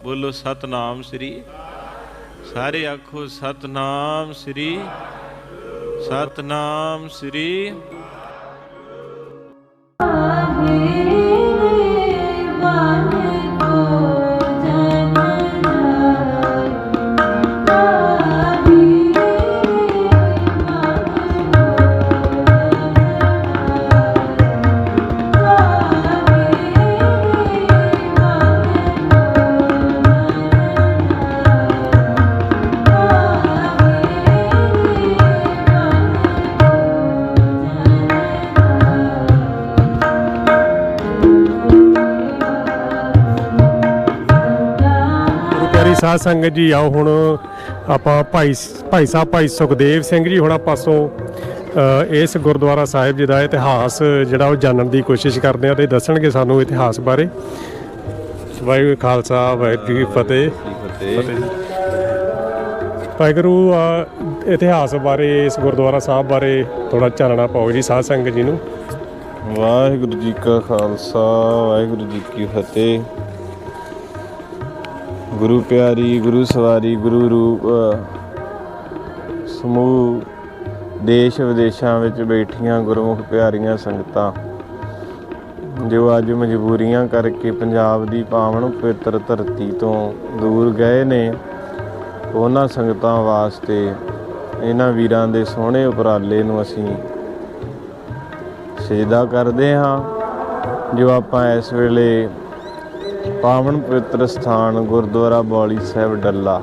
ਬੋਲੋ ਸਤਨਾਮ ਸ੍ਰੀ ਸਾਰੇ ਆਖੋ ਸਤਨਾਮ ਸ੍ਰੀ ਸਤਨਾਮ ਸ੍ਰੀ ਸਾਧ ਸੰਗਤ ਜੀ, ਆਓ ਹੁਣ ਆਪਾਂ ਭਾਈ ਭਾਈ ਸਾਹਿਬ, ਭਾਈ ਸੁਖਦੇਵ ਸਿੰਘ ਜੀ ਹੁਣਾਂ ਪਾਸੋਂ ਇਸ ਗੁਰਦੁਆਰਾ ਸਾਹਿਬ ਜੀ ਦਾ ਇਤਿਹਾਸ ਜਿਹੜਾ ਉਹ ਜਾਣਨ ਦੀ ਕੋਸ਼ਿਸ਼ ਕਰਦੇ ਆ ਤੇ ਦੱਸਣਗੇ ਸਾਨੂੰ ਇਤਿਹਾਸ ਬਾਰੇ। ਵਾਹਿਗੁਰੂ ਖਾਲਸਾ, ਵਾਹਿਗੁਰੂ ਜੀ ਫਤਿਹ। ਵਾਹਿਗੁਰੂ ਇਤਿਹਾਸ ਬਾਰੇ, ਇਸ ਗੁਰਦੁਆਰਾ ਸਾਹਿਬ ਬਾਰੇ ਥੋੜਾ ਚਾਨਣਾ ਪਾਓ ਜੀ, ਸਾਧ ਸੰਗਤ ਜੀ ਨੂੰ। ਵਾਹਿਗੁਰੂ ਜੀ ਕਾ ਖਾਲਸਾ, ਵਾਹਿਗੁਰੂ ਜੀ ਕੀ ਫਤਿਹ। ਗੁਰੂ ਪਿਆਰੀ, ਗੁਰੂ ਸਵਾਰੀ, ਗੁਰੂ ਰੂਪ, ਸਮੂਹ ਦੇਸ਼ ਵਿਦੇਸ਼ਾਂ ਵਿੱਚ ਬੈਠੀਆਂ ਗੁਰਮੁਖ ਪਿਆਰੀਆਂ ਸੰਗਤਾਂ, ਜੋ ਅੱਜ ਮਜਬੂਰੀਆਂ ਕਰਕੇ ਪੰਜਾਬ ਦੀ ਪਾਵਨ ਪਵਿੱਤਰ ਧਰਤੀ ਤੋਂ ਦੂਰ ਗਏ ਨੇ, ਉਹਨਾਂ ਸੰਗਤਾਂ ਵਾਸਤੇ ਇਹਨਾਂ ਵੀਰਾਂ ਦੇ ਸੋਹਣੇ ਉਪਰਾਲੇ ਨੂੰ ਅਸੀਂ ਸਜਦਾ ਕਰਦੇ ਹਾਂ, ਜੋ ਆਪਾਂ ਇਸ ਵੇਲੇ ਪਾਵਨ ਪਵਿੱਤਰ ਸਥਾਨ ਗੁਰਦੁਆਰਾ ਬੌਲੀ ਸਾਹਿਬ ਡੱਲਾ,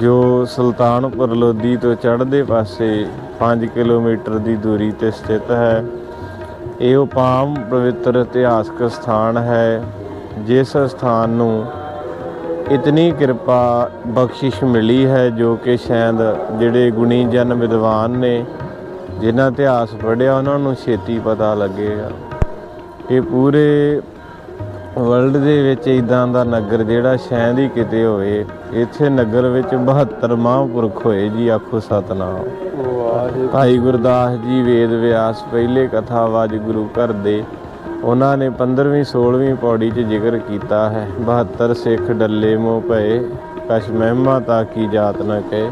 ਜੋ ਸੁਲਤਾਨਪੁਰ ਲੋਧੀ ਤੋਂ ਚੜ੍ਹਦੇ ਪਾਸੇ 5 ਕਿਲੋਮੀਟਰ ਦੀ ਦੂਰੀ ਤੇ ਸਥਿਤ ਹੈ। ਇਹ ਉਹ ਪਾਵਨ ਪਵਿੱਤਰ ਇਤਿਹਾਸਕ ਸਥਾਨ ਹੈ, ਜਿਸ ਸਥਾਨ ਨੂੰ ਇਤਨੀ ਕਿਰਪਾ ਬਖਸ਼ਿਸ਼ ਮਿਲੀ ਹੈ, ਜੋ ਕਿ ਸ਼ਾਇਦ ਜਿਹੜੇ ਗੁਣੀ ਜਨ ਵਿਦਵਾਨ ਨੇ, ਜਿਨ੍ਹਾਂ ਇਤਿਹਾਸ ਪੜ੍ਹਿਆ ਉਹਨਾਂ ਨੂੰ ਛੇਤੀ ਪਤਾ ਲੱਗੇਗਾ ਇਹ ਪੂਰੇ ਵਰਲਡ ਦੇ ਵਿੱਚ ਇਦਾਂ ਦਾ ਨਗਰ ਜਿਹੜਾ ਸ਼ਾਇਦ ਹੀ ਕਿਤੇ ਹੋਵੇ ਇੱਥੇ ਨਗਰ ਵਿੱਚ 72 ਮਹਾਂਪੁਰਖ ਹੋਏ ਜੀ ਆਖੋ ਸਤਨਾਮ। ਭਾਈ ਗੁਰਦਾਸ ਜੀ ਵੇਦ ਵਿਆਸ ਪਹਿਲੇ ਕਥਾਵਾਜ ਗੁਰੂ ਘਰ ਦੇ ਉਹਨਾਂ ਨੇ 15ਵੀਂ 16ਵੀਂ ਪੌੜੀ 'ਚ ਜ਼ਿਕਰ ਕੀਤਾ ਹੈ। 72 ਸਿੱਖ ਡੱਲੇ ਮੋਹ ਭਏ ਕਛ ਮਹਿਮਾ ਤਾ ਕੀ ਜਾਤ ਨ ਕਹੇ।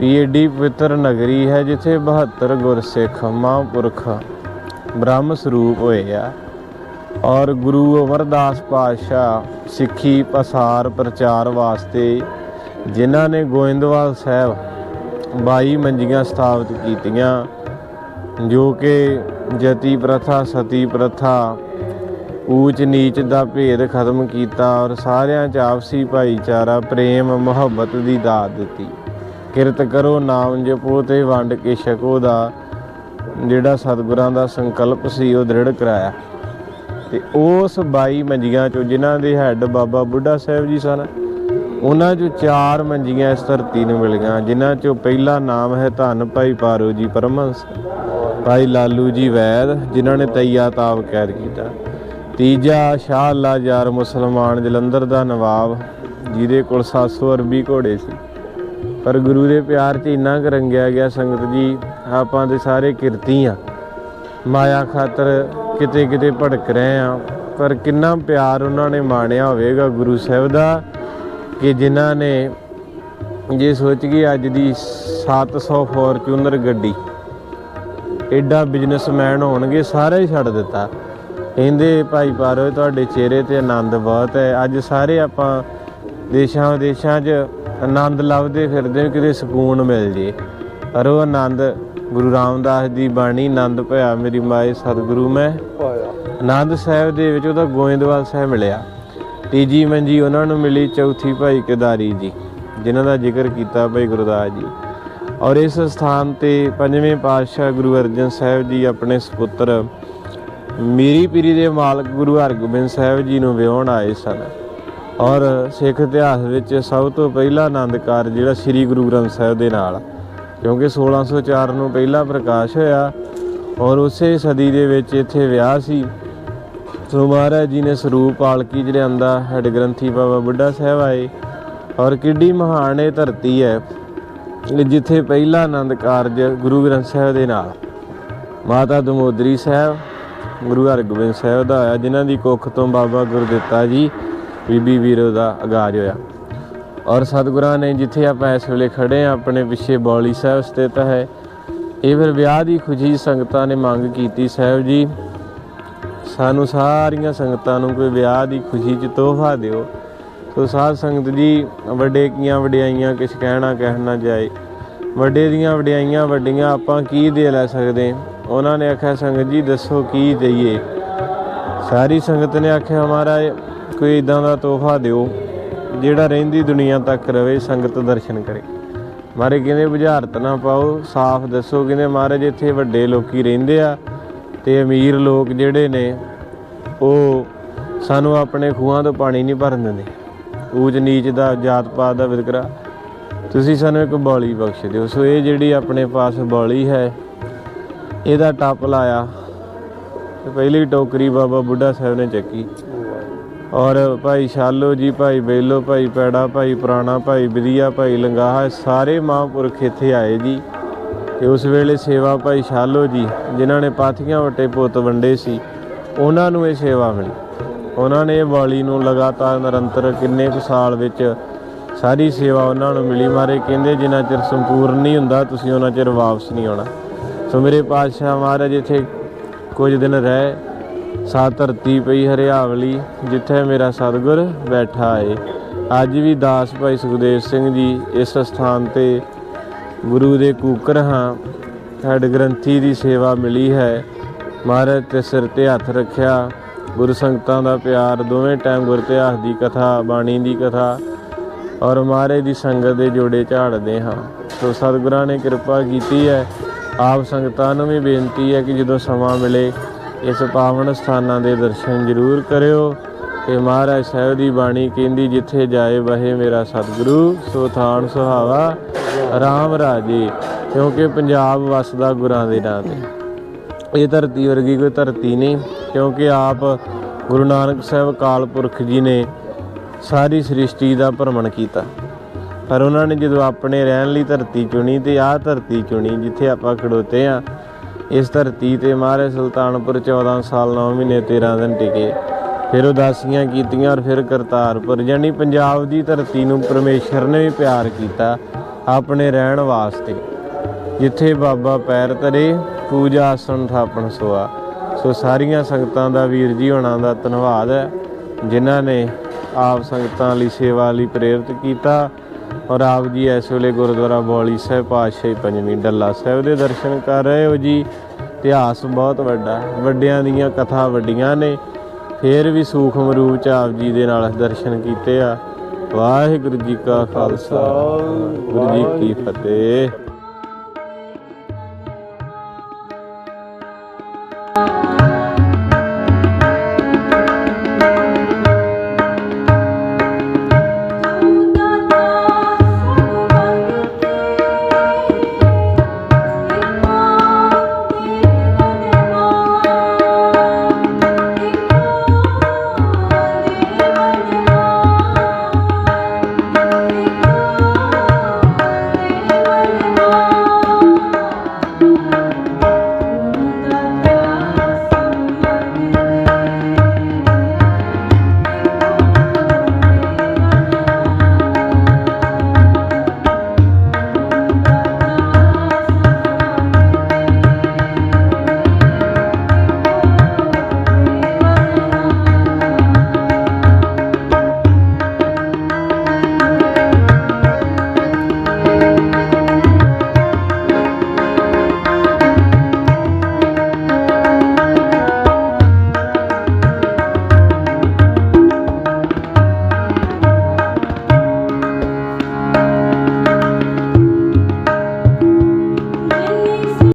ਵੀ ਏਡੀ ਪਵਿੱਤਰ ਨਗਰੀ ਹੈ ਜਿੱਥੇ 72 ਗੁਰਸਿੱਖ ਮਹਾਂਪੁਰਖ ਬ੍ਰਹਮ ਸਰੂਪ ਹੋਏ ਆ। ਔਰ ਗੁਰੂ ਅਮਰਦਾਸ ਪਾਤਸ਼ਾਹ ਸਿੱਖੀ ਪਸਾਰ ਪ੍ਰਚਾਰ ਵਾਸਤੇ ਜਿਨ੍ਹਾਂ ਨੇ ਗੋਇੰਦਵਾਲ ਸਾਹਿਬ 22 ਮੰਜੀਆਂ ਸਥਾਪਿਤ ਕੀਤੀਆਂ, ਜੋ ਕਿ ਜਤੀ ਪ੍ਰਥਾ, ਸਤੀ ਪ੍ਰਥਾ, ਊਚ ਨੀਚ ਦਾ ਭੇਦ ਖਤਮ ਕੀਤਾ ਔਰ ਸਾਰਿਆਂ 'ਚ ਆਪਸੀ ਭਾਈਚਾਰਾ, ਪ੍ਰੇਮ, ਮੁਹੱਬਤ ਦੀ ਦਾਤ ਦਿੱਤੀ। ਕਿਰਤ ਕਰੋ ਨਾਮ ਜਪੋ ਤੇ ਵੰਡ ਕੇ ਛਕੋ ਦਾ ਜਿਹੜਾ ਸਤਿਗੁਰਾਂ ਦਾ ਸੰਕਲਪ ਸੀ, ਉਹ ਦ੍ਰਿੜ ਕਰਾਇਆ। ਤੇ ਉਸ 22 ਮੰਜੀਆਂ ਚੋਂ ਜਿਨ੍ਹਾਂ ਦੇ ਹੈੱਡ ਬਾਬਾ ਬੁੱਢਾ ਸਾਹਿਬ ਜੀ ਸਨ, ਉਹਨਾਂ ਚੋਂ ਚਾਰ ਮੰਜੀਆਂ ਇਸ ਧਰਤੀ ਨੂੰ ਮਿਲੀਆਂ ਜਿਨ੍ਹਾਂ ਚੋਂ ਪਹਿਲਾ ਨਾਮ ਹੈ ਧੰਨ ਭਾਈ ਪਾਰੋ ਜੀ ਪਰਮਹੰਸ, ਭਾਈ ਲਾਲੂ ਜੀ ਵੈਦ, ਜਿਨ੍ਹਾਂ ਨੇ ਤਈਆ ਤਾਬ ਕੈਦ ਕੀਤਾ। ਤੀਜਾ ਸ਼ਾਹ ਅੱਲਾ ਯਾਰ ਮੁਸਲਮਾਨ ਜਲੰਧਰ ਦਾ ਨਵਾਬ, ਜਿਹਦੇ ਕੋਲ 700 ਅਰਬੀ ਘੋੜੇ ਸੀ। ਪਰ ਗੁਰੂ ਦੇ ਪਿਆਰ 'ਚ ਇੰਨਾ ਕੁ ਰੰਗਿਆ ਗਿਆ ਸੰਗਤ ਜੀ, ਆਪਾਂ ਦੇ ਸਾਰੇ ਕਿਰਤੀ ਆ। ਮਾਇਆ ਖਾਤਰ ਕਿਤੇ ਕਿਤੇ ਭੜਕ ਰਹੇ ਆ ਪਰ ਕਿੰਨਾ ਪਿਆਰ ਉਹਨਾਂ ਨੇ ਮਾਣਿਆ ਹੋਵੇਗਾ ਗੁਰੂ ਸਾਹਿਬ ਦਾ ਕਿ ਜਿਨ੍ਹਾਂ ਨੇ ਜੇ ਸੋਚ ਗਏ ਅੱਜ ਦੀ 700 ਫੋਰਚੂਨਰ ਗੱਡੀ ਐਡਾ ਬਿਜ਼ਨਸਮੈਨ ਹੋਣਗੇ, ਸਾਰਾ ਹੀ ਛੱਡ ਦਿੱਤਾ। ਕਹਿੰਦੇ, ਭਾਈ ਪਾਰੋ, ਤੁਹਾਡੇ ਚਿਹਰੇ ਤੇ ਆਨੰਦ ਬਹੁਤ ਹੈ। ਅੱਜ ਸਾਰੇ ਆਪਾਂ ਦੇਸ਼ਾਂ ਵਿਦੇਸ਼ਾਂ 'ਚ ਆਨੰਦ ਲੱਭਦੇ ਫਿਰਦੇ ਕਿਤੇ ਸਕੂਨ ਮਿਲ ਜੇ। ਪਰ ਆਨੰਦ, ਗੁਰੂ ਰਾਮਦਾਸ ਦੀ ਬਾਣੀ ਆਨੰਦ ਭਇਆ ਮੇਰੀ ਮਾਏ ਸਤਿਗੁਰੂ ਮੈਂ। ਆਨੰਦ ਸਾਹਿਬ ਦੇ ਵਿੱਚ ਉਹਦਾ ਗੋਇੰਦਵਾਲ ਸਾਹਿਬ ਮਿਲਿਆ। ਤੀਜੀ ਮੰਜੀ ਉਹਨਾਂ ਨੂੰ ਮਿਲੀ ਚੌਥੀ ਭਾਈ ਕੇਦਾਰੀ ਜੀ, ਜਿਨ੍ਹਾਂ ਦਾ ਜ਼ਿਕਰ ਕੀਤਾ ਭਾਈ ਗੁਰਦਾਸ ਜੀ। ਔਰ ਇਸ ਸਥਾਨ ਤੇ ਪੰਜਵੇਂ ਪਾਤਸ਼ਾਹ ਗੁਰੂ ਅਰਜਨ ਸਾਹਿਬ ਜੀ ਆਪਣੇ ਸੁਪੁੱਤਰ ਮੀਰੀ ਪੀਰੀ ਦੇ ਮਾਲਕ ਗੁਰੂ ਹਰਗੋਬਿੰਦ ਸਾਹਿਬ ਜੀ ਨੂੰ ਵਿਆਹਣ ਆਏ ਸਨ। ਔਰ ਸਿੱਖ ਇਤਿਹਾਸ ਵਿੱਚ ਸਭ ਤੋਂ ਪਹਿਲਾ ਆਨੰਦ ਕਾਰਜ ਜਿਹੜਾ ਸ੍ਰੀ ਗੁਰੂ ਗ੍ਰੰਥ ਸਾਹਿਬ ਦੇ ਨਾਲ ਕਿਉਂਕਿ 1604 ਨੂੰ ਪਹਿਲਾ ਪ੍ਰਕਾਸ਼ ਹੋਇਆ ਔਰ ਉਸੇ ਸਦੀ ਦੇ ਵਿੱਚ ਇੱਥੇ ਵਿਆਹ ਸੀ। ਸੋ ਮਹਾਰਾਜ ਜੀ ਨੇ ਸਰੂਪ ਪਾਲਕੀ ਚ ਲਿਆਂਦਾ ਹੈਡ ਗ੍ਰੰਥੀ ਬਾਬਾ ਬੁੱਢਾ ਸਾਹਿਬ ਆਏ ਔਰ ਕਿੱਡੀ ਮਹਾਨ ਇਹ ਧਰਤੀ ਹੈ ਜਿੱਥੇ ਪਹਿਲਾ ਆਨੰਦ ਕਾਰਜ ਗੁਰੂ ਗ੍ਰੰਥ ਸਾਹਿਬ ਦੇ ਨਾਲ। ਮਾਤਾ ਦਮੋਦਰੀ ਸਾਹਿਬ, ਗੁਰੂ ਹਰਗੋਬਿੰਦ ਸਾਹਿਬ ਦਾ ਹੋਇਆ, ਜਿਨ੍ਹਾਂ ਦੀ ਕੁੱਖ ਤੋਂ ਬਾਬਾ ਗੁਰਦਿੱਤਾ ਜੀ, ਬੀਬੀ ਵੀਰੋ ਦਾ ਆਗਾਜ਼ ਹੋਇਆ। ਔਰ ਸਤਿਗੁਰਾਂ ਨੇ ਜਿੱਥੇ ਆਪਾਂ ਇਸ ਵੇਲੇ ਖੜੇ ਆ ਆਪਣੇ ਪਿੱਛੇ ਬੌਲੀ ਸਾਹਿਬ ਸਥਿਤ ਹੈ। ਇਹ ਫਿਰ ਵਿਆਹ ਦੀ ਖੁਸ਼ੀ ਸੰਗਤਾਂ ਨੇ ਮੰਗ ਕੀਤੀ ਸਾਹਿਬ ਜੀ। ਸਾਨੂੰ ਸਾਰੀਆਂ ਸੰਗਤਾਂ ਨੂੰ ਕੋਈ ਵਿਆਹ ਦੀ ਖੁਸ਼ੀ 'ਚ ਤੋਹਫਾ ਦਿਓ। ਸੋ ਸਾਧ ਸੰਗਤ ਜੀ, ਵੱਡੇ ਕੀਆਂ ਵਡਿਆਈਆਂ ਕਿਛ ਕਹਿਣਾ ਕਹਿਣਾ ਜਾਏ। ਵੱਡੇ ਦੀਆਂ ਵਡਿਆਈਆਂ ਵੱਡੀਆਂ ਆਪਾਂ ਕੀ ਦੇ ਲੈ ਸਕਦੇ? ਉਹਨਾਂ ਨੇ ਆਖਿਆ, ਸੰਗਤ ਜੀ, ਦੱਸੋ ਕੀ ਦਈਏ? ਸਾਰੀ ਸੰਗਤ ਨੇ ਆਖਿਆ, ਮਹਾਰਾਜ, ਕੋਈ ਇਦਾਂ ਦਾ ਤੋਹਫਾ ਦਿਓ। ਜਿਹੜਾ ਰਹਿੰਦੀ ਦੁਨੀਆ ਤੱਕ ਰਵੇ, ਸੰਗਤ ਦਰਸ਼ਨ ਕਰੇ। ਮਾਰੇ ਕਹਿੰਦੇ, ਬੁਝਾਰਤ ਨਾ ਪਾਓ, ਸਾਫ਼ ਦੱਸੋ। ਕਹਿੰਦੇ, ਮਹਾਰਾਜ, ਇੱਥੇ ਵੱਡੇ ਲੋਕੀ ਰਹਿੰਦੇ ਆ ਤੇ ਅਮੀਰ ਲੋਕ ਜਿਹੜੇ ਨੇ, ਉਹ ਸਾਨੂੰ ਆਪਣੇ ਖੂਹਾਂ ਤੋਂ ਪਾਣੀ ਨਹੀਂ ਭਰਨ ਦਿੰਦੇ। ਊਚ ਨੀਚ ਦਾ ਜਾਤ ਪਾਤ ਦਾ ਵਿਤਕਰਾ। ਤੁਸੀਂ ਸਾਨੂੰ ਇੱਕ ਬੌਲੀ ਬਖਸ਼ ਦਿਓ। ਸੋ ਇਹ ਜਿਹੜੀ ਆਪਣੇ ਪਾਸ ਬੌਲੀ ਹੈ, ਇਹਦਾ ਟੱਪ ਲਾਇਆ। ਤੇ ਪਹਿਲੀ ਟੋਕਰੀ ਬਾਬਾ ਬੁੱਢਾ ਸਾਹਿਬ ਨੇ ਚੱਕੀ। ਔਰ ਭਾਈ ਸ਼ਾਲੋ ਜੀ, ਭਾਈ ਬੇਲੋ, ਭਾਈ ਪੈੜਾ, ਭਾਈ ਪੁਰਾਣਾ, ਭਾਈ ਵਿਦਿਆ ਭਾਈ ਲੰਗਾਹਾ, ਸਾਰੇ ਮਹਾਂਪੁਰਖ ਇੱਥੇ ਆਏ ਜੀ। ਤੇ ਉਸ ਵੇਲੇ ਸੇਵਾ ਭਾਈ ਸ਼ਾਲੋ ਜੀ, ਜਿਨ੍ਹਾਂ ਨੇ ਪਾਥੀਆਂ ਵਟੇ ਪੁੱਤ ਵੰਡੇ ਸੀ, ਉਹਨਾਂ ਨੂੰ ਇਹ ਸੇਵਾ ਮਿਲੀ। ਉਹਨਾਂ ਨੇ ਵਾਲੀ ਨੂੰ ਲਗਾਤਾਰ ਨਿਰੰਤਰ ਕਿੰਨੇ ਕੁ ਸਾਲ ਵਿੱਚ ਸਾਰੀ ਸੇਵਾ ਉਹਨਾਂ ਨੂੰ ਮਿਲੀ ਮਾਰੇ। ਕਹਿੰਦੇ, ਜਿੰਨਾ ਚਿਰ ਸੰਪੂਰਨ ਨਹੀਂ ਹੁੰਦਾ, ਤੁਸੀਂ ਉਹਨਾਂ ਚਿਰ ਵਾਪਸ ਨਹੀਂ ਆਉਣਾ। ਸੋ ਮੇਰੇ ਪਾਤਸ਼ਾਹ ਮਹਾਰਾਜ ਇੱਥੇ ਕੁਝ ਦਿਨ ਰਹਿ। ਸਾ ਧਰਤੀ ਪਈ ਹਰਿਆਵਲੀ, ਜਿੱਥੇ ਮੇਰਾ ਸਤਿਗੁਰ ਬੈਠਾ ਏ। ਅੱਜ ਵੀ ਦਾਸ ਭਾਈ ਸੁਖਦੇਵ ਸਿੰਘ ਜੀ ਇਸ ਸਥਾਨ ਤੇ ਗੁਰੂ ਦੇ ਕੂਕਰ ਹਾਂ ਹੈਡ ਗ੍ਰੰਥੀ ਦੀ ਸੇਵਾ ਮਿਲੀ ਹੈ। ਮਹਾਰਾਜ ਤੇ ਸਿਰ ਤੇ ਹੱਥ ਰੱਖਿਆ, ਗੁਰੂ ਸੰਗਤਾਂ ਦਾ ਪਿਆਰ, ਦੋਵੇਂ ਟਾਈਮ ਗੁਰ ਇਤਿਹਾਸ ਦੀ ਕਥਾ, ਬਾਣੀ ਦੀ ਕਥਾ ਔਰ ਮਹਾਰਾਜ ਦੀ ਸੰਗਤ ਦੇ ਜੋੜੇ ਝਾੜਦੇ ਹਾਂ। ਸੋ ਸਤਿਗੁਰਾਂ ਨੇ ਕਿਰਪਾ ਕੀਤੀ ਹੈ। ਆਪ ਸੰਗਤਾਂ ਨੂੰ ਵੀ ਬੇਨਤੀ ਹੈ ਕਿ ਜਦੋਂ ਸਮਾਂ ਮਿਲੇ ਇਸ ਪਾਵਨ ਸਥਾਨਾਂ ਦੇ ਦਰਸ਼ਨ ਜ਼ਰੂਰ ਕਰਿਓ ਤੇ ਮਹਾਰਾਜ ਸਾਹਿਬ ਦੀ ਬਾਣੀ ਕਹਿੰਦੀ, ਜਿੱਥੇ ਜਾਏ ਵਹੇ ਮੇਰਾ ਸਤਿਗੁਰੂ, ਸੋ ਥਾਨ ਸੁਹਾਵਾ, ਰਾਮ ਰਾਜੇ, ਕਿਉਂਕਿ ਪੰਜਾਬ ਵਸਦਾ ਗੁਰਾਂ ਦੇ ਨਾਂ ਤੇ। ਇਹ ਧਰਤੀ ਵਰਗੀ ਕੋਈ ਧਰਤੀ ਨਹੀਂ, ਕਿਉਂਕਿ ਆਪ ਗੁਰੂ ਨਾਨਕ ਸਾਹਿਬ ਕਾਲ ਪੁਰਖ ਜੀ ਨੇ ਸਾਰੀ ਸ੍ਰਿਸ਼ਟੀ ਦਾ ਭਰਮਣ ਕੀਤਾ। ਪਰ ਉਹਨਾਂ ਨੇ ਜਦੋਂ ਆਪਣੇ ਰਹਿਣ ਲਈ ਧਰਤੀ ਚੁਣੀ ਤੇ ਆਹ ਧਰਤੀ ਚੁਣੀ, ਜਿੱਥੇ ਆਪਾਂ ਖੜੋਤੇ ਆ ਇਸ ਧਰਤੀ ਤੇ ਮਹਾਰਾਜ ਸੁਲਤਾਨਪੁਰ 14 ਸਾਲ 9 ਮਹੀਨੇ 13 ਦਿਨ ਟਿਕੇ। ਫਿਰ ਉਦਾਸੀਆਂ ਕੀਤੀਆਂ ਔਰ ਫਿਰ ਕਰਤਾਰਪੁਰ ਜਾਨੀ ਪੰਜਾਬ ਦੀ ਧਰਤੀ ਨੂੰ ਪਰਮੇਸ਼ਰ ਨੇ ਵੀ ਪਿਆਰ ਕੀਤਾ ਆਪਣੇ ਰਹਿਣ ਵਾਸਤੇ। ਜਿੱਥੇ ਬਾਬਾ ਪੈਰ ਧਰੇ, ਪੂਜਾ ਆਸਣ ਥਾਪਣ ਸੋਆ। ਸੋ ਸਾਰੀਆਂ ਸੰਗਤਾਂ ਦਾ ਵੀਰ ਜੀ ਹੋਣਾ ਦਾ ਧੰਨਵਾਦ ਹੈ, ਜਿਨ੍ਹਾਂ ਨੇ ਆਪ ਸੰਗਤਾਂ ਲਈ ਸੇਵਾ ਲਈ ਪ੍ਰੇਰਿਤ ਕੀਤਾ ਔਰ ਆਪ ਜੀ ਇਸ ਵੇਲੇ ਗੁਰਦੁਆਰਾ ਬੌਲੀ ਸਾਹਿਬ ਪਾਤਸ਼ਾਹੀ ਪੰਜਵੀਂ ਡੱਲਾ ਸਾਹਿਬ ਦੇ ਦਰਸ਼ਨ ਕਰ ਰਹੇ ਹੋ ਜੀ। ਇਤਿਹਾਸ ਬਹੁਤ ਵੱਡਾ ਵੱਡਿਆਂ ਦੀਆਂ ਕਥਾ ਵੱਡੀਆਂ ਨੇ, ਫੇਰ ਵੀ ਸੂਖਮ ਰੂਪ ਚ ਆਪ ਜੀ ਦੇ ਨਾਲ ਦਰਸ਼ਨ ਕੀਤੇ ਆ। ਵਾਹਿਗੁਰੂ ਜੀ ਕਾ ਖਾਲਸਾ ਗੁਰੂ ਜੀ ਕੀ ਫਤਿਹ।